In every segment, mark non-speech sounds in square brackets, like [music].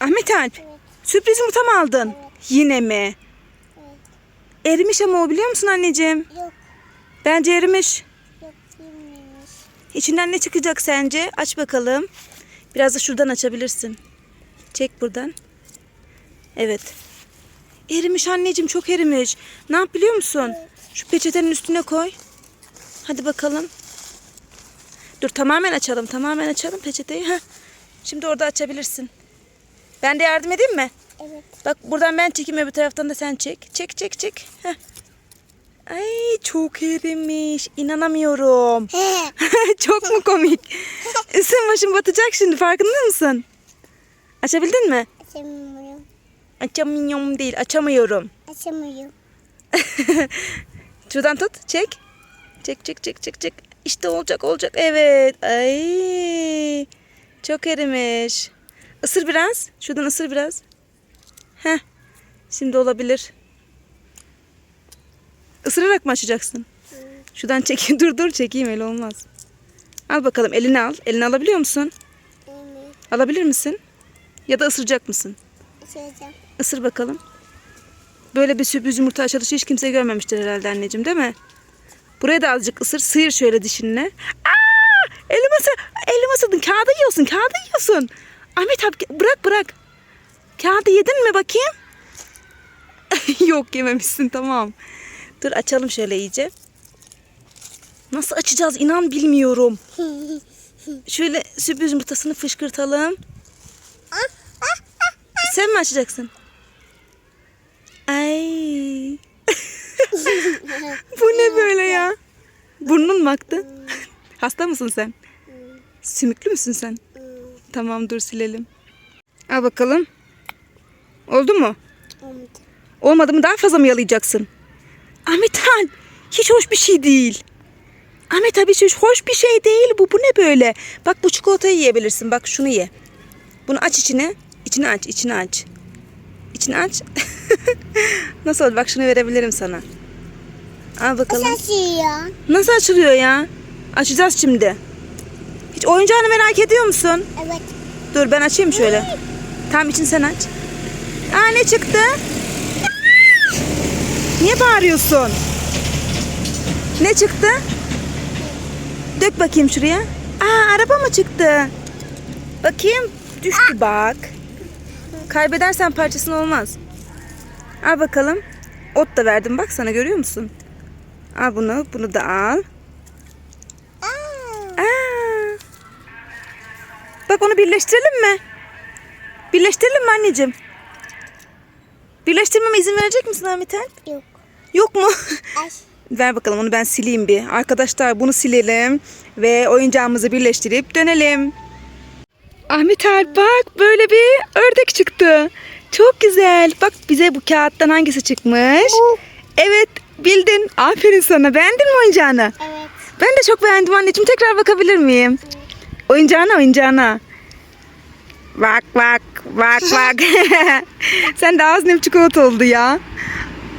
Ahmet Alp. Evet. Sürpriz yumurta mı aldın? Yine mi? Evet. Erimiş ama o biliyor musun anneciğim? Yok. Bence erimiş. Yok bilmemiş. İçinden ne çıkacak sence? Aç bakalım. Biraz da şuradan açabilirsin. Çek buradan. Evet. Erimiş anneciğim çok erimiş. Ne yap biliyor musun? Şu peçetenin üstüne koy. Hadi bakalım. Dur tamamen açalım. Tamamen açalım peçeteyi. Heh. Şimdi orada açabilirsin. Ben de yardım edeyim mi? Evet. Bak buradan ben çekeyim öbür taraftan da sen çek. Çek çek çek. Heh. Ay çok erimiş. İnanamıyorum. [laughs] çok mu komik? [laughs] Üstün başın batacak şimdi farkında mısın? Açabildin mi? Açamıyorum. Açamıyorum değil açamıyorum. Açamıyorum. [laughs] Şuradan tut çek. Çek çek çek çek çek. İşte olacak olacak evet. Ay çok erimiş. Isır biraz. Şuradan ısır biraz. Heh. Şimdi olabilir. Isırarak mı açacaksın? Şuradan çek. [laughs] dur dur çekeyim öyle olmaz. Al bakalım elini al. Elini alabiliyor musun? Evet. Alabilir misin? Ya da ısıracak mısın? Açacağım. Isır bakalım. Böyle bir sürpriz yumurta açılışı hiç kimse görmemiştir herhalde anneciğim değil mi? Buraya da azıcık ısır. Sıyır şöyle dişinle. Aa! Elime, sı- elime ısırdın. Kağıdı yiyorsun. Kağıdı yiyorsun. Ahmet abi bırak bırak. Kağıdı yedin mi bakayım? [laughs] Yok yememişsin tamam. Dur açalım şöyle iyice. Nasıl açacağız inan bilmiyorum. [laughs] Şöyle sürpriz yumurtasını fışkırtalım. [laughs] Sen mi açacaksın? Ay. Bu ne böyle ya? Burnun mu aktı? Hasta mısın sen? Sümüklü müsün sen? Tamam dur silelim. Al bakalım. Oldu mu? Olmadı. Olmadı mı daha fazla mı yalayacaksın? Ahmet Han hiç hoş bir şey değil. Ahmet abi hiç hoş bir şey değil bu. Bu ne böyle? Bak bu çikolatayı yiyebilirsin. Bak şunu ye. Bunu aç içine. İçini aç, içini aç. İçini aç. [laughs] Nasıl oldu? Bak şunu verebilirim sana. Al bakalım. Açıyor. Nasıl açılıyor ya? Açacağız şimdi. Hiç oyuncağını merak ediyor musun? Evet. Dur ben açayım şöyle. Tam için sen aç. Aa ne çıktı? Niye bağırıyorsun? Ne çıktı? Dök bakayım şuraya. Aa araba mı çıktı? Bakayım. Düştü bak. Kaybedersen parçasını olmaz. Al bakalım. Ot da verdim bak sana görüyor musun? Al bunu. Bunu da al. Aa. Aa. Bak onu birleştirelim mi? Birleştirelim mi anneciğim? Birleştirmeme izin verecek misin Ahmet Alp? Yok. Yok mu? [laughs] Ver bakalım onu ben sileyim bir. Arkadaşlar bunu silelim ve oyuncağımızı birleştirip dönelim. Ahmet Alp bak böyle bir ördek çıktı. Çok güzel. Bak bize bu kağıttan hangisi çıkmış? Bu. Evet bildin. Aferin sana. Beğendin mi oyuncağını? Evet. Ben de çok beğendim anneciğim. Tekrar bakabilir miyim? Oyuncağına oyuncağına. Bak bak bak bak. [laughs] Sen de ağzın hep çikolata oldu ya.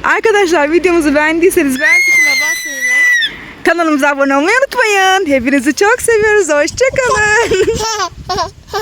Arkadaşlar videomuzu beğendiyseniz beğen tuşuna basmayı ve kanalımıza abone olmayı unutmayın. Hepinizi çok seviyoruz. Hoşçakalın. [laughs]